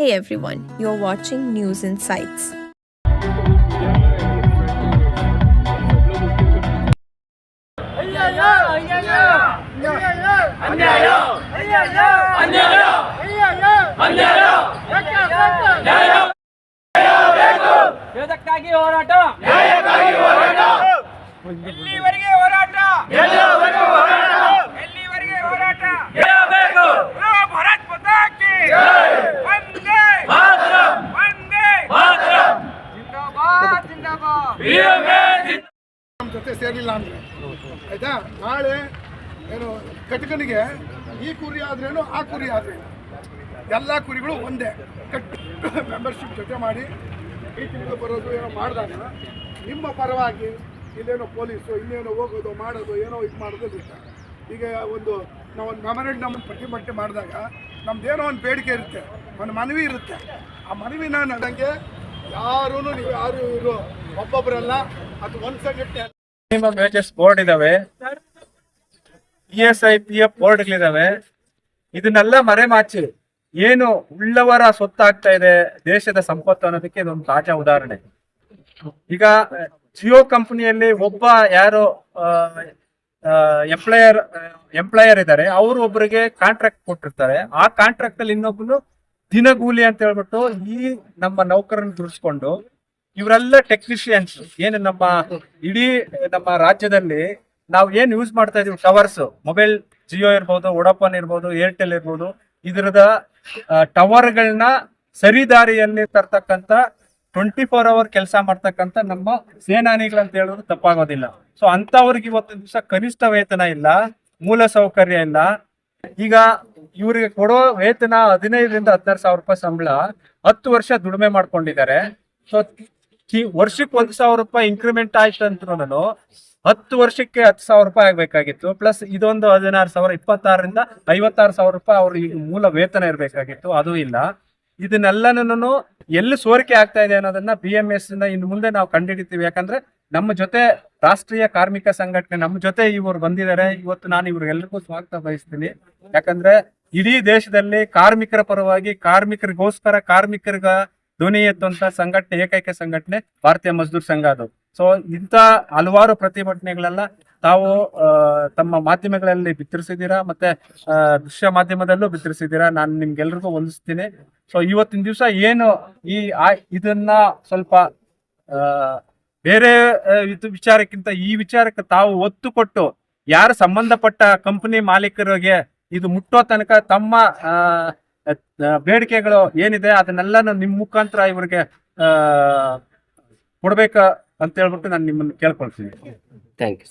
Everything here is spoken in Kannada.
Hey everyone, you're watching News Insights. ಇದಕ್ಕಾಗಿ ಹೋರಾಟ ಎಲ್ಲಿವರೆಗೆ ಹೋರಾಟ ಜೊತೆ ಸೇರಲಿಲ್ಲ ಅಂದ್ರೆ. ಆಯ್ತಾ? ನಾಳೆ ಏನು ಕಟಕನಿಗೆ ಈ ಕುರಿ ಆದ್ರೇನು ಆ ಕುರಿ ಆದ್ರೆ. ಎಲ್ಲ ಕುರಿಗಳು ಒಂದೇ. ಕಟ್ ಮೆಂಬರ್ಶಿಪ್ ಜೊತೆ ಮಾಡಿ ಈ ತಿಂಗಳು ಬರೋದು ಏನೋ ಮಾಡಿದಾಗ ನಿಮ್ಮ ಪರವಾಗಿ ಇಲ್ಲೇನೋ ಪೊಲೀಸು ಇನ್ನೇನೋ ಹೋಗೋದು, ಮಾಡೋದು, ಏನೋ ಇದು ಮಾಡೋದು ಈಗ ಒಂದು ನಾವು ಒಂದು ಮೆಮೊರೆಂಡಮ್ ಪ್ರತಿಭಟನೆ ಮಾಡಿದಾಗ ನಮ್ದೇನೋ ಒಂದು ಬೇಡಿಕೆ ಇರುತ್ತೆ. ಒಂದು ಮನವಿ ಇರುತ್ತೆ. ಆ ಮನವಿನ ನನಗೆ ಯಾರೂ ನೀವು ಯಾರು ಇರೋ ಒಬ್ಬೊಬ್ಬರಲ್ಲ ಅದು ಒಂದು ಸಂಘಟನೆ ಮಿನಿಮಮ್ ವೇಜಸ್ ಬೋರ್ಡ್ ಇದಾವೆ. E S I P F ಬೋರ್ಡ್ಗಳಿದಾವೆ ಇದನ್ನೆಲ್ಲ ಮರೆಮಾಚಿ ಏನು ಉಳ್ಳವರ ಸೊತ್ತಾಗ್ತಾ ಇದೆ, ದೇಶದ ಸಂಪತ್ತು ಅನ್ನೋದಕ್ಕೆ ಇದೊಂದು ತಾಜಾ ಉದಾಹರಣೆ. ಈಗ, ಜಿಯೋ ಕಂಪನಿಯಲ್ಲಿ ಒಬ್ಬ ಯಾರು ಎಂಪ್ಲಾಯರ್ ಎಂಪ್ಲಾಯರ್ ಇದ್ದಾರೆ. ಅವರು ಒಬ್ಬರಿಗೆ ಕಾಂಟ್ರಾಕ್ಟ್ ಕೊಟ್ಟಿರ್ತಾರೆ. ಆ ಕಾಂಟ್ರಾಕ್ಟ್ ಅಲ್ಲಿ ಇನ್ನೊಬ್ಬನು ದಿನಗೂಲಿ ಅಂತ ಹೇಳ್ಬಿಟ್ಟು ಈ ನಮ್ಮ ನೌಕರನ್ನು ದುಡಿಸ್ಕೊಂಡು ಇವರೆಲ್ಲ ಟೆಕ್ನಿಷಿಯನ್ಸ್ ಏನು ನಮ್ಮ ಇಡೀ, ನಮ್ಮ ರಾಜ್ಯದಲ್ಲಿ ನಾವು ಏನ್ ಯೂಸ್ ಮಾಡ್ತಾ ಇದೀವಿ? ಟವರ್ಸ್ ಮೊಬೈಲ್ ಜಿಯೋ ಇರ್ಬೋದು ವೊಡಾಫೋನ್ ಇರ್ಬೋದು ಏರ್ಟೆಲ್ ಇರ್ಬೋದು. ಇದರದ ಟವರ್ಗಳನ್ನ ಸರಿದಾರಿಯಲ್ಲಿ ತರ್ತಕ್ಕಂತ ಟ್ವೆಂಟಿ ಫೋರ್ ಅವರ್ ಕೆಲಸ ಮಾಡ್ತಕ್ಕಂಥ ನಮ್ಮ ಸೇನಾನಿಗಳಂತ ಹೇಳೋದು ತಪ್ಪಾಗೋದಿಲ್ಲ. ಸೊ ಅಂತವ್ರಿಗೆ ಇವತ್ತು ದಿವಸ ಕನಿಷ್ಠ ವೇತನ ಇಲ್ಲ, ಮೂಲ ಸೌಕರ್ಯ ಇಲ್ಲ. ಈಗ ಇವರಿಗೆ ಕೊಡೋ ವೇತನ ಹದಿನೈದರಿಂದ ಹದಿನಾರು ಸಾವಿರ ರೂಪಾಯಿ ಸಂಬಳ ಹತ್ತು ವರ್ಷ ದುಡಿಮೆ ಮಾಡ್ಕೊಂಡಿದ್ದಾರೆ. ಸೊ ವರ್ಷಕ್ಕೆ ಒಂದ್ ಸಾವಿರ ರೂಪಾಯಿ ಇನ್ಕ್ರಿಮೆಂಟ್ ಆಯ್ತು ನಾನು ಹತ್ತು ವರ್ಷಕ್ಕೆ ಹತ್ತು ಸಾವಿರ ರೂಪಾಯಿ ಆಗ್ಬೇಕಾಗಿತ್ತು. ಪ್ಲಸ್ ಇದೊಂದು ಹದಿನಾರು ಸಾವಿರ, ಇಪ್ಪತ್ತಾರರಿಂದ ಐವತ್ತಾರು ಸಾವಿರ ರೂಪಾಯಿ ಅವ್ರ ಮೂಲ ವೇತನ ಇರಬೇಕಾಗಿತ್ತು. ಅದು ಇಲ್ಲ. ಇದನ್ನೆಲ್ಲನೂ ಎಲ್ಲಿ ಸೋರಿಕೆ ಆಗ್ತಾ ಇದೆ ಅನ್ನೋದನ್ನ ಬಿ ಎಂ ಎಸ್ ಇನ್ನು ಮುಂದೆ ನಾವು ಕಂಡುಹಿಡಿತೀವಿ ಯಾಕಂದ್ರೆ ನಮ್ಮ ಜೊತೆ ರಾಷ್ಟ್ರೀಯ ಕಾರ್ಮಿಕ ಸಂಘಟನೆ, ನಮ್ಮ ಜೊತೆ ಇವರು ಬಂದಿದ್ದಾರೆ. ಇವತ್ತು ನಾನು ಇವ್ರಿಗೆಲ್ಲರಿಗೂ ಸ್ವಾಗತ ಬಯಸ್ತೀನಿ. ಯಾಕಂದ್ರೆ ಇಡೀ ದೇಶದಲ್ಲಿ ಕಾರ್ಮಿಕರ ಪರವಾಗಿ ಕಾರ್ಮಿಕರಿಗೋಸ್ಕರ, ಕಾರ್ಮಿಕರಿಗ ಧ್ವನಿ ಎದ್ದಂತ ಸಂಘಟನೆ, ಏಕೈಕ ಸಂಘಟನೆ ಭಾರತೀಯ ಮಜ್ದೂರ್ ಸಂಘ ಅದು. ಸೊ ಇಂಥ ಹಲವಾರು ಪ್ರತಿಭಟನೆಗಳೆಲ್ಲ ತಾವು ತಮ್ಮ ಮಾಧ್ಯಮಗಳಲ್ಲಿ ಬಿತ್ತರಿಸಿದ್ದೀರಾ? ಮತ್ತೆ ದೃಶ್ಯ ಮಾಧ್ಯಮದಲ್ಲೂ ಬಿತ್ತರಿಸಿದ್ದೀರಾ? ನಾನು ನಿಮ್ಗೆಲ್ರಿಗೂ ಹೊಂದಿಸ್ತೀನಿ ಸೊ ಇವತ್ತಿನ ದಿವಸ ಏನು ಈ ಇದನ್ನ ಸ್ವಲ್ಪ ಬೇರೆ ವಿಚಾರಕ್ಕಿಂತ ಈ ವಿಚಾರಕ್ಕೆ ತಾವು ಒತ್ತು ಕೊಟ್ಟು ಯಾರು ಸಂಬಂಧಪಟ್ಟ ಕಂಪನಿ ಮಾಲೀಕರಿಗೆ ಇದು ಮುಟ್ಟೋ ತನಕ ತಮ್ಮ ಬೇಡಿಕೆಗಳು ಏನಿದೆ ಅದನ್ನೆಲ್ಲ ನಿಮ್ಮ ಮುಖಾಂತರ ಇವರಿಗೆ ಆ, ಕೊಡ್ಬೇಕ ಅಂತ ಹೇಳ್ಬಿಟ್ಟು ನಾನು ನಿಮ್ಮನ್ನು ಕೇಳ್ಕೊಳ್ತೀನಿ. Thank you